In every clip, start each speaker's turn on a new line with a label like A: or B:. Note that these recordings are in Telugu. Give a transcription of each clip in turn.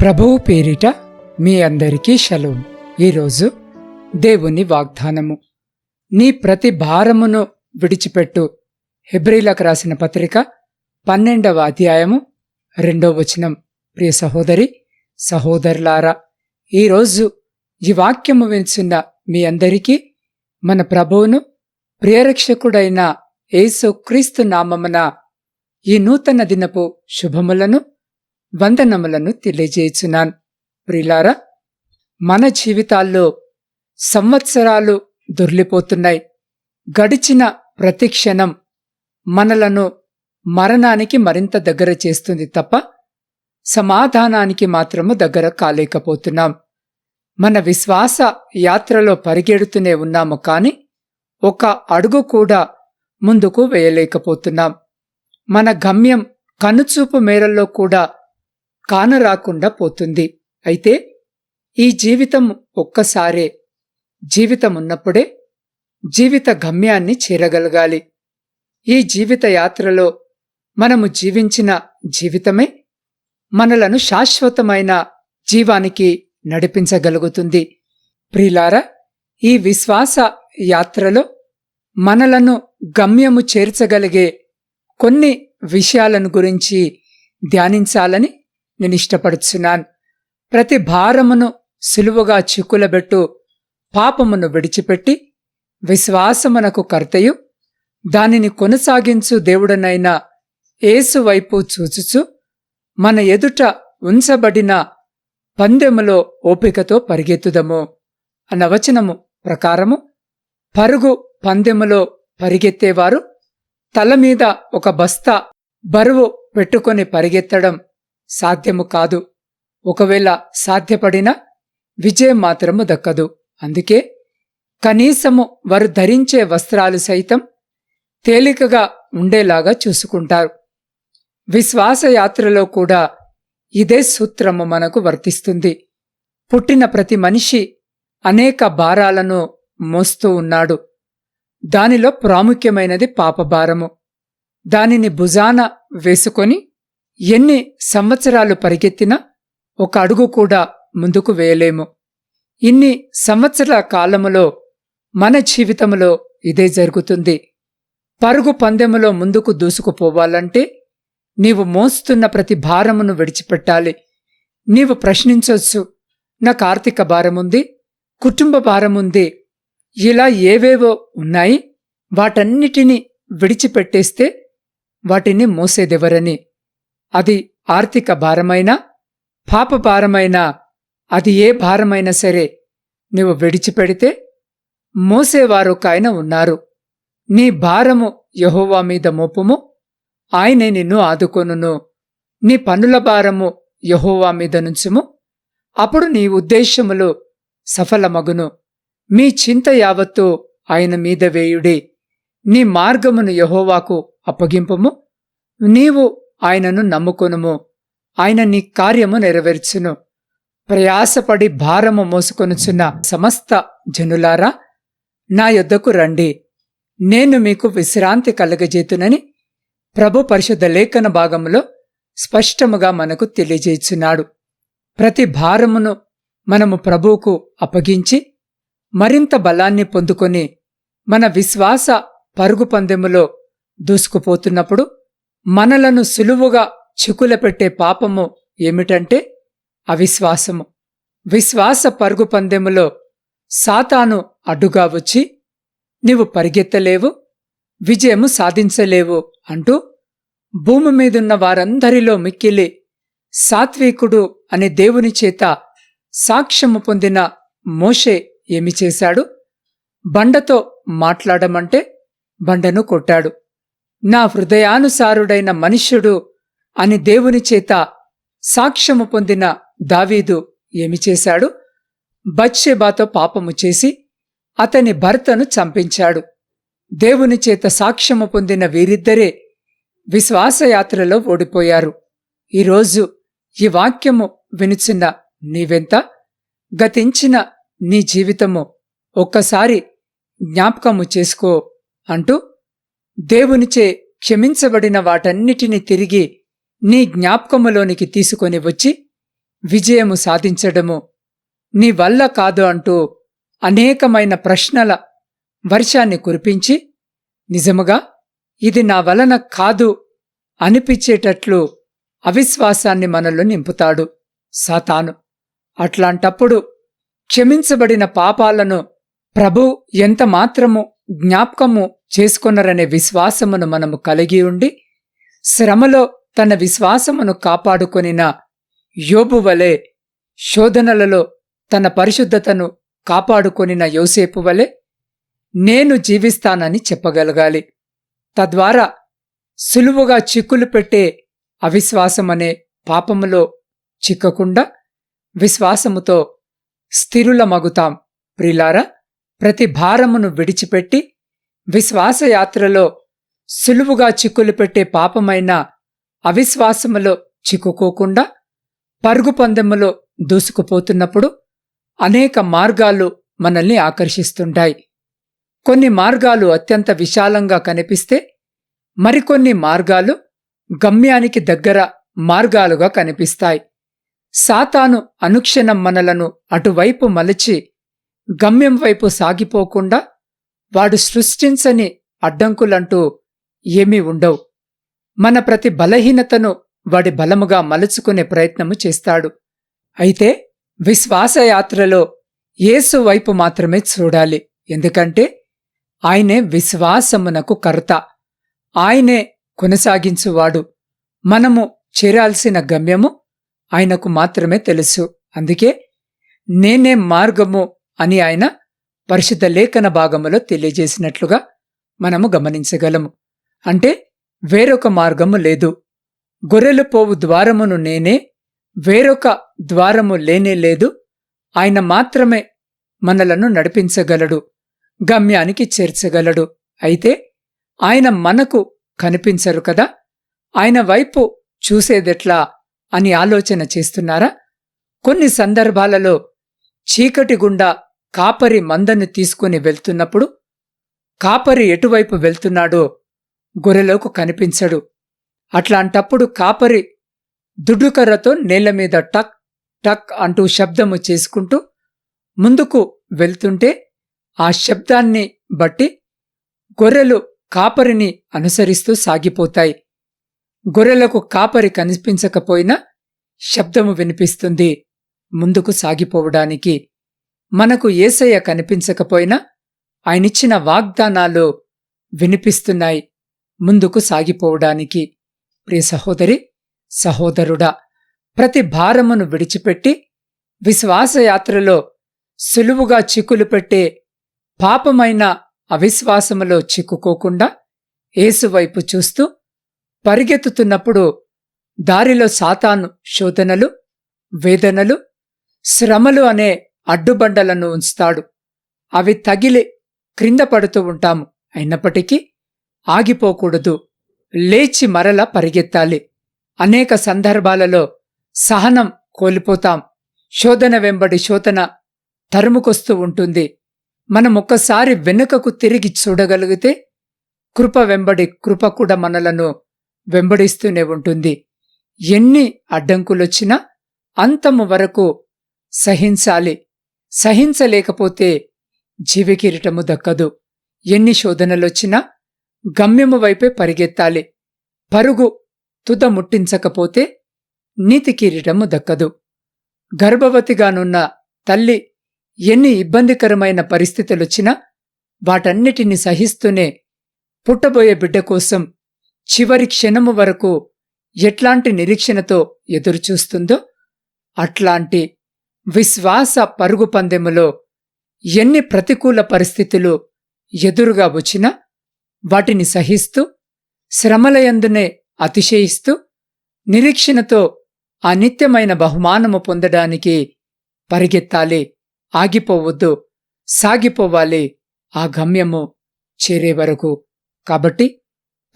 A: ప్రభువు పేరిట మీ అందరికీ షలోం. ఈరోజు దేవుని వాగ్దానము. నీ ప్రతి భారమును విడిచిపెట్టు. హెబ్రిలకు రాసిన పత్రిక పన్నెండవ అధ్యాయము రెండవ వచనం. ప్రియ సహోదరి సహోదరులారా ఈరోజు ఈ వాక్యము వింటున్న మీ అందరికీ మన ప్రభువును ప్రియరక్షకుడైన యేసు క్రీస్తు నామమున ఈ నూతన దినపు శుభములను వందనములను తెలియజేయుచున్నాను. ప్రిలారా మన జీవితాల్లో సంవత్సరాలు దొర్లిపోతున్నాయి. గడిచిన ప్రతి క్షణం మనలను మరణానికి మరింత దగ్గర చేస్తుంది తప్ప సమాధానానికి మాత్రము దగ్గర కాలేకపోతున్నాం. మన విశ్వాస యాత్రలో పరిగెడుతూనే ఉన్నాము కాని ఒక అడుగు కూడా ముందుకు వేయలేకపోతున్నాం. మన గమ్యం కనుచూపు మేరల్లో కూడా కానరాకుండా పోతుంది. అయితే ఈ జీవితం ఒక్కసారే. జీవితం ఉన్నప్పుడే జీవిత గమ్యాన్ని చేరగలగాలి. ఈ జీవిత యాత్రలో మనము జీవించిన జీవితమే మనలను శాశ్వతమైన జీవానికి నడిపించగలుగుతుంది. ప్రిలారా ఈ విశ్వాస యాత్రలో మనలను గమ్యము చేర్చగలిగే కొన్ని విషయాలను గురించి ధ్యానించాలని నేను ఇష్టపడుచున్నాను. ప్రతి భారమును సులువుగా చిక్కులబెట్టు పాపమును విడిచిపెట్టి విశ్వాసమునకు కర్తయు. దానిని కొనసాగించు దేవుడనైన ఏసు వైపు చూచుచు మన ఎదుట ఉంచబడిన పందెములో ఓపికతో పరిగెత్తుదము. అన్న వచనము ప్రకారము పరుగు పందెములో పరిగెత్తేవారు తల మీద ఒక బస్తా బరువు పెట్టుకొని పరిగెత్తడం. సాధ్యము కాదు. ఒకవేళ సాధ్యపడినా విజయం మాత్రము దక్కదు. అందుకే కనీసము వారు ధరించే వస్త్రాలు సైతం తేలికగా ఉండేలాగా చూసుకుంటారు. విశ్వాసయాత్రలో కూడా ఇదే సూత్రము మనకు వర్తిస్తుంది. పుట్టిన ప్రతి మనిషి అనేక భారాలను మోస్తూ ఉన్నాడు. దానిలో ప్రాముఖ్యమైనది పాపభారము దానిని భుజాన వేసుకొని ఎన్ని సంవత్సరాలు పరిగెత్తినా ఒక అడుగు కూడా ముందుకు వేయలేము. ఇన్ని సంవత్సరాల కాలములో మన జీవితములో ఇదే జరుగుతుంది. పరుగు పందెములో ముందుకు దూసుకుపోవాలంటే నీవు మోస్తున్న ప్రతి భారమును విడిచిపెట్టాలి. నీవు ప్రశ్నించొచ్చు నాకు ఆర్థిక భారముంది కుటుంబ భారముంది ఇలా ఏవేవో ఉన్నాయి? వాటన్నిటినీ విడిచిపెట్టేస్తే వాటిని మోసేదెవరని? అది ఆర్థిక భారమైనా పాప భారమైనా అది ఏ భారమైనా సరే నీవు విడిచిపెడితే మోసేవారు కాయన ఉన్నారు. నీ భారము యహోవా మీద మోపుము ఆయనే నిన్ను ఆదుకొనును. నీ పనుల భారము యహోవా మీద నుంచుము. అప్పుడు నీ ఉద్దేశములు సఫలమగును. మీ చింత యావత్తు ఆయన మీద వేయుడి. నీ మార్గమును యహోవాకు అప్పగింపుము. నీవు ఆయనను నమ్ముకొనుము. ఆయన నీ కార్యము నెరవేర్చును. ప్రయాసపడి భారము మోసుకొనుచున్న సమస్త జనులారా నా యొద్దకు రండి. నేను మీకు విశ్రాంతి కలగజేతునని ప్రభు పరిశుద్ధ లేఖన భాగములో స్పష్టముగా మనకు తెలియజేయుచున్నాడు. ప్రతి భారమును మనము ప్రభువుకు అప్పగించి మరింత బలాన్ని పొందుకొని మన విశ్వాస పరుగు పందెములో దూసుకుపోతున్నప్పుడు మనలను సులువుగా చికులపెట్టే పాపము ఏమిటంటే అవిశ్వాసము. విశ్వాస పరుగు పందెములో సాతాను అడ్డుగా వచ్చి నీవు పరిగెత్తలేవు విజయము సాధించలేవు అంటూ భూమి మీదున్న వారందరిలో మిక్కిలి సాత్వికుడు అనే దేవుని చేత సాక్ష్యము పొందిన మోషే ఏమి చేశాడు? బండతో మాట్లాడమంటే బండను కొట్టాడు. నా హృదయానుసారుడైన మనుష్యుడు అని దేవుని చేత సాక్ష్యము పొందిన దావీదు ఏమి చేశాడు? బత్షెబాతో పాపము చేసి అతని భర్తను చంపించాడు. దేవుని చేత సాక్ష్యము పొందిన వీరిద్దరే విశ్వాసయాత్రలో ఓడిపోయారు. ఈరోజు ఈ వాక్యము వినుచున్న నీవెంత? గతించిన నీ జీవితము ఒక్కసారి జ్ఞాపకము చేసుకో అంటూ దేవునిచే క్షమించబడిన వాటన్నిటిని తిరిగి నీ జ్ఞాపకములోనికి తీసుకొని వచ్చి విజయము సాధించడము నీ వల్ల కాదు అంటూ అనేకమైన ప్రశ్నల వర్షాన్ని కురిపించి నిజముగా ఇది నా వలన కాదు అనిపించేటట్లు అవిశ్వాసాన్ని మనలో నింపుతాడు సాతాను. అట్లాంటప్పుడు క్షమించబడిన పాపాలను ప్రభు ఎంత మాత్రము జ్ఞాపకము చేసుకున్నారనే విశ్వాసమును మనము కలిగి ఉండి శ్రమలో తన విశ్వాసమును కాపాడుకొనిన యోబు వలె శోధనలలో తన పరిశుద్ధతను కాపాడుకొనిన యోసేపు వలె నేను జీవిస్తానని చెప్పగలగాలి. తద్వారా సులువుగా చిక్కులు పెట్టే అవిశ్వాసమనే పాపములో చిక్కకుండా విశ్వాసముతో స్థిరులమగుతాం. ప్రిలారా ప్రతి భారమును విడిచిపెట్టి విశ్వాసయాత్రలో సులువుగా చిక్కులు పెట్టే పాపమైన అవిశ్వాసములో చిక్కుకోకుండా పరుగు పందెములో దూసుకుపోతున్నప్పుడు అనేక మార్గాలు మనల్ని ఆకర్షిస్తుంటాయి. కొన్ని మార్గాలు అత్యంత విశాలంగా కనిపిస్తే మరికొన్ని మార్గాలు గమ్యానికి దగ్గర మార్గాలుగా కనిపిస్తాయి. సాతాను అనుక్షణం మనలను అటువైపు మలచి గమ్యం వైపు సాగిపోకుండా వాడు సృష్టించని అడ్డంకులంటూ ఏమీ ఉండవు. మన ప్రతి బలహీనతను వాడి బలముగా మలుచుకునే ప్రయత్నము చేస్తాడు. అయితే విశ్వాసయాత్రలో యేసు వైపు మాత్రమే చూడాలి. ఎందుకంటే ఆయనే విశ్వాసమునకు కర్త. ఆయనే కొనసాగించువాడు. మనము చేరాల్సిన గమ్యము ఆయనకు మాత్రమే తెలుసు. అందుకే నేనే మార్గము అని ఆయన పరిశుద్ధ లేఖన భాగములో తెలియజేసినట్లుగా మనము గమనించగలము. అంటే వేరొక మార్గము లేదు. గొర్రెలు పోవు ద్వారమును నేనే వేరొక ద్వారము లేనే లేదు. ఆయన మాత్రమే మనలను నడిపించగలడు గమ్యానికి చేర్చగలడు. అయితే ఆయన మనకు కనిపించరు కదా? ఆయన వైపు చూసేదెట్లా అని ఆలోచన చేస్తున్నారా? కొన్ని సందర్భాలలో చీకటి గుండా కాపరి మందను తీసుకుని వెళ్తున్నప్పుడు కాపరి ఎటువైపు వెళ్తున్నాడో గొర్రెలకు కనిపించడు. అట్లాంటప్పుడు కాపరి దుడ్డుకర్రతో నేల మీద టక్ టక్ అంటూ శబ్దము చేసుకుంటూ ముందుకు వెళ్తుంటే ఆ శబ్దాన్ని బట్టి గొర్రెలు కాపరిని అనుసరిస్తూ సాగిపోతాయి. గొర్రెలకు కాపరి కనిపించకపోయినా శబ్దము వినిపిస్తుంది ముందుకు సాగిపోవడానికి. మనకు ఏసయ్య కనిపించకపోయినా ఆయనిచ్చిన వాగ్దానాలు వినిపిస్తున్నాయి. ముందుకు సాగిపోవడానికి. ప్రియ సహోదరి సహోదరుడా ప్రతి భారమును విడిచిపెట్టి విశ్వాసయాత్రలో సులువుగా చిక్కులు పెట్టే పాపమైన అవిశ్వాసములో చిక్కుకోకుండా ఏసువైపు చూస్తూ పరిగెత్తుతున్నప్పుడు దారిలో సాతాను శోధనలు వేదనలు శ్రమలు అనే అడ్డుబండలను ఉంచుతాడు. అవి తగిలి క్రింద పడుతూ ఉంటాము. అయినప్పటికీ ఆగిపోకూడదు. లేచి మరల పరిగెత్తాలి. అనేక సందర్భాలలో సహనం కోల్పోతాం. శోధన వెంబడి శోధన తరుముకొస్తూ ఉంటుంది. మనం ఒక్కసారి వెనుకకు తిరిగి చూడగలిగితే కృప వెంబడి కృప కూడా మనలను వెంబడిస్తూనే ఉంటుంది. ఎన్ని అడ్డంకులొచ్చినా అంతము వరకు సహించాలి. సహించలేకపోతే జీవికిరీటము దక్కదు. ఎన్ని శోధనలొచ్చినా గమ్యము వైపే పరిగెత్తాలి. పరుగు తుద ముట్టించకపోతే నీతి కిరీటము దక్కదు. గర్భవతిగానున్న తల్లి ఎన్ని ఇబ్బందికరమైన పరిస్థితులొచ్చినా వాటన్నిటిని సహిస్తూనే పుట్టబోయే బిడ్డ కోసం చివరి క్షణము వరకు ఎట్లాంటి నిరీక్షణతో ఎదురుచూస్తుందో అట్లాంటి విశ్వాస పరుగు పందెములో ఎన్ని ప్రతికూల పరిస్థితులు ఎదురుగా వచ్చినా వాటిని సహిస్తూ శ్రమలయందునే అతిశయిస్తూ నిరీక్షణతో ఆ నిత్యమైన బహుమానము పొందడానికి పరిగెత్తాలి ఆగిపోవద్దు సాగిపోవాలి ఆ గమ్యము చేరే వరకు. కాబట్టి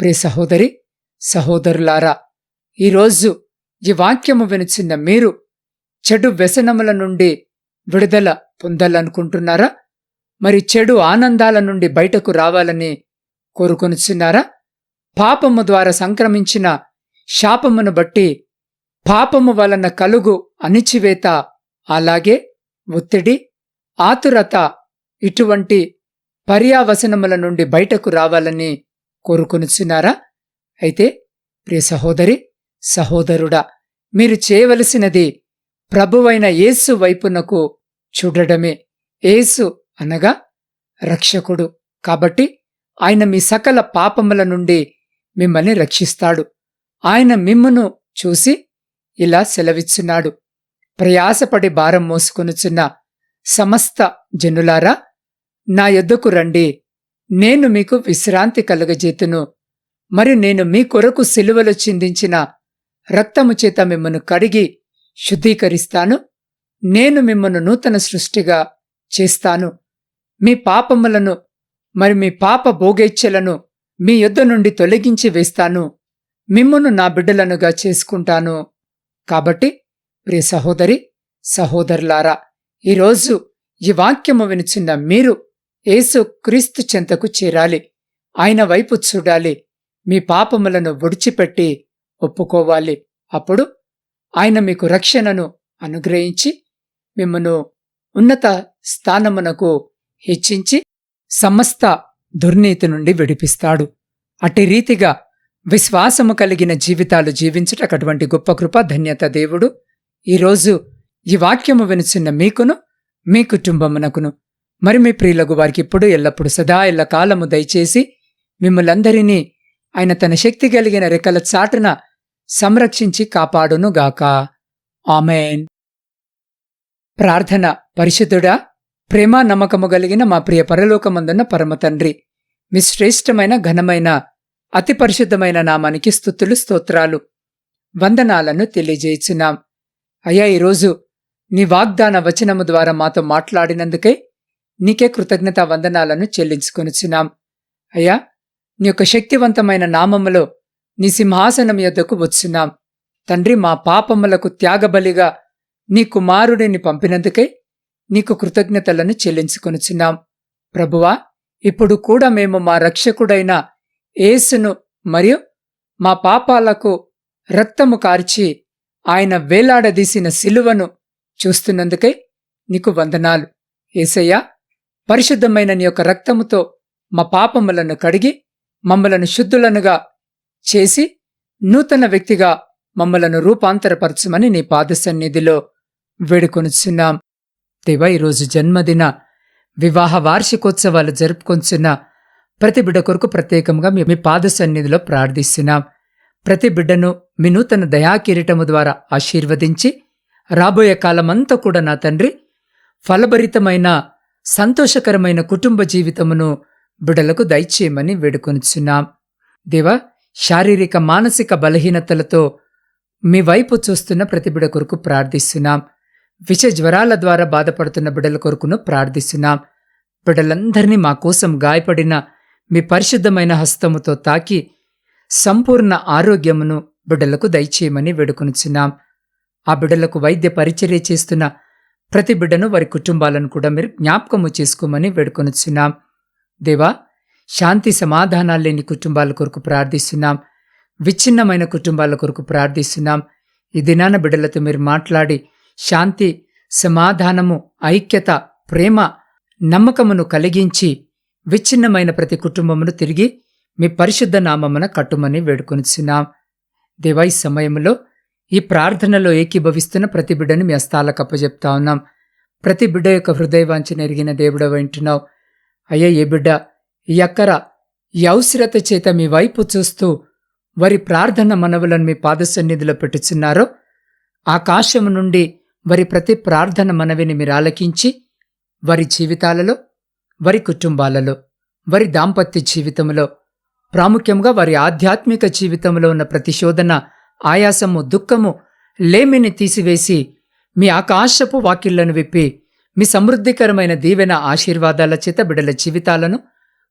A: ప్రియ సహోదరి సహోదరులారా ఈరోజు ఈ వాక్యము వినిచిన్న మీరు చెడు వ్యసనముల నుండి విడుదల పొందాలనుకుంటున్నారా? మరి చెడు ఆనందాల నుండి బయటకు రావాలని కోరుకొనుచున్నారా? పాపము ద్వారా సంక్రమించిన శాపమును బట్టి పాపము వలన కలుగు అణిచివేత అలాగే ఒత్తిడి ఆతురత ఇటువంటి పర్యావసనముల నుండి బయటకు రావాలని కోరుకొనుచున్నారా? అయితే ప్రియ సహోదరి సహోదరుడా మీరు చేయవలసినది ప్రభువైన యేసు వైపునకు చూడడమే. యేసు అనగా రక్షకుడు. కాబట్టి ఆయన మీ సకల పాపముల నుండి మిమ్మల్ని రక్షిస్తాడు. ఆయన మిమ్మును చూసి ఇలా సెలవిచ్చున్నాడు. ప్రయాసపడి భారం మోసుకొనుచున్న సమస్త జనులారా నా యొద్దకు రండి. నేను మీకు విశ్రాంతి కలుగజేతును. మరి నేను మీ కొరకు సిలువలో చిందించిన రక్తము చేత మిమ్మను కడిగి శుద్ధీకరిస్తాను. నేను మిమ్మను నూతన సృష్టిగా చేస్తాను. మీ పాపములను మరి మీ పాప భోగేచ్ఛలను మీ యుద్ధ నుండి తొలగించి వేస్తాను. మిమ్మును నా బిడ్డలనుగా చేసుకుంటాను. కాబట్టి ప్రియ సహోదరి సహోదరులారా ఈరోజు ఈ వాక్యము వినిచిన్న మీరు యేసు క్రీస్తు చెంతకు చేరాలి. ఆయన వైపు చూడాలి. మీ పాపములను ఒడిచిపెట్టి ఒప్పుకోవాలి. అప్పుడు ఆయన మీకు రక్షణను అనుగ్రహించి మిమ్మను ఉన్నత స్థానమునకు హెచ్చించి సమస్త దుర్నీతి నుండి విడిపిస్తాడు. అట్టి రీతిగా విశ్వాసము కలిగిన జీవితాలు జీవించుటకు అటువంటి గొప్ప కృప ధన్యత దేవుడు ఈరోజు ఈ వాక్యము వినుచున్న మీకును మీ కుటుంబమునకును. మరి మీ ప్రియులకు వారికి ఇప్పుడు ఎల్లప్పుడు సదా ఎల్ల కాలము దయచేసి మిమ్మలందరినీ ఆయన తన శక్తి కలిగిన రెక్కల చాటున సంరక్షించి కాపాడునుగాక. ఆమెన్. ప్రార్థన పరిశుద్ధుడా ప్రేమ నమ్మకము కలిగిన మా ప్రియ పరలోకమందున్న పరమతండ్రి మీ శ్రేష్టమైన ఘనమైన అతి పరిశుద్ధమైన నామానికి స్థుతులు స్తోత్రాలు వందనాలను తెలియజేయించున్నాం. అయ్యా ఈరోజు నీ వాగ్దాన వచనము ద్వారా మాతో మాట్లాడినందుకే నీకే కృతజ్ఞత వందనాలను చెల్లించుకొనుచున్నాం. అయ్యా నీ యొక్క శక్తివంతమైన నామములో నీ సింహాసనం యొద్దకు వచ్చున్నాం తండ్రి మా పాపములకు త్యాగబలిగా నీ కుమారుడిని పంపినందుకై నీకు కృతజ్ఞతలను చెల్లించుకొనుచున్నాం. ప్రభువా ఇప్పుడు కూడా మేము మా రక్షకుడైన యేసును మరియు మా పాపాలకు రక్తము కార్చి ఆయన వేలాడదీసిన సిలువను చూస్తున్నందుకై నీకు వందనాలు. ఏసయ్యా పరిశుద్ధమైన నీ యొక్క రక్తముతో మా పాపములను కడిగి మమ్మలను శుద్ధులనుగా చేసి నూతన వ్యక్తిగా మమ్మలను రూపాంతరపరచమని నీ పాద సన్నిధిలో వేడుకొనుచున్నాం. దేవా ఈరోజు జన్మదిన వివాహ వార్షికోత్సవాలు జరుపుకొంచున్న ప్రతి బిడ్డ కొరకు ప్రత్యేకంగా మీ మీ పాద సన్నిధిలో ప్రార్థిస్తున్నాం. ప్రతి బిడ్డను మీ నూతన దయాకిరీటము ద్వారా ఆశీర్వదించి రాబోయే కాలమంతా కూడా నా తండ్రి ఫలభరితమైన సంతోషకరమైన కుటుంబ జీవితమును బిడలకు దయచేయమని వేడుకొనిచున్నాం. దేవా శారీరక మానసిక బలహీనతలతో మీ వైపు చూస్తున్న ప్రతి బిడ కొరకు ప్రార్థిస్తున్నాం. విష జ్వరాల ద్వారా బాధపడుతున్న బిడల కొరకును ప్రార్థిస్తున్నాం. బిడలందరినీ మా కోసం గాయపడిన మీ పరిశుద్ధమైన హస్తముతో తాకి సంపూర్ణ ఆరోగ్యమును బిడ్డలకు దయచేయమని వేడుకొనుచున్నాం. ఆ బిడ్డలకు వైద్య పరిచర్య చేస్తున్న ప్రతి బిడ్డను వారి కుటుంబాలను కూడా మీరు జ్ఞాపకము చేసుకోమని వేడుకొనుచున్నాం. దేవా శాంతి సమాధానాలు లేని కుటుంబాల కొరకు ప్రార్థిస్తున్నాం. విచ్ఛిన్నమైన కుటుంబాల కొరకు ప్రార్థిస్తున్నాం. ఈ దినాన బిడ్డలతో మీరు మాట్లాడి శాంతి సమాధానము ఐక్యత ప్రేమ నమ్మకమును కలిగించి విచ్ఛిన్నమైన ప్రతి కుటుంబమును తిరిగి మీ పరిశుద్ధ నామమున కట్టుమని వేడుకొనిచున్నాం. దేవా ఈ సమయంలో ఈ ప్రార్థనలో ఏకీభవిస్తున్న ప్రతి బిడ్డను మీ హస్తాలకు అప్పజెప్తా ఉన్నాం. ప్రతి బిడ్డ యొక్క హృదయవాంఛన ఎరిగిన దేవుడ వింటున్నావు అయ్యా ఏ బిడ్డ ఎక్కర యౌశ్రత చేత మీ వైపు చూస్తూ వారి ప్రార్థన మనవులను మీ పాదసన్నిధిలో పెట్టుచున్నారో ఆకాశము నుండి వారి ప్రతి ప్రార్థన మనవిని మీరు ఆలకించి వారి జీవితాలలో వారి కుటుంబాలలో వారి దాంపత్య జీవితంలో ప్రాముఖ్యంగా వారి ఆధ్యాత్మిక జీవితంలో ఉన్న ప్రతిశోధన ఆయాసము దుఃఖము లేమిని తీసివేసి మీ ఆకాశపు వాకిళ్ళను విప్పి మీ సమృద్ధికరమైన దీవెన ఆశీర్వాదాల చేత బిడల జీవితాలను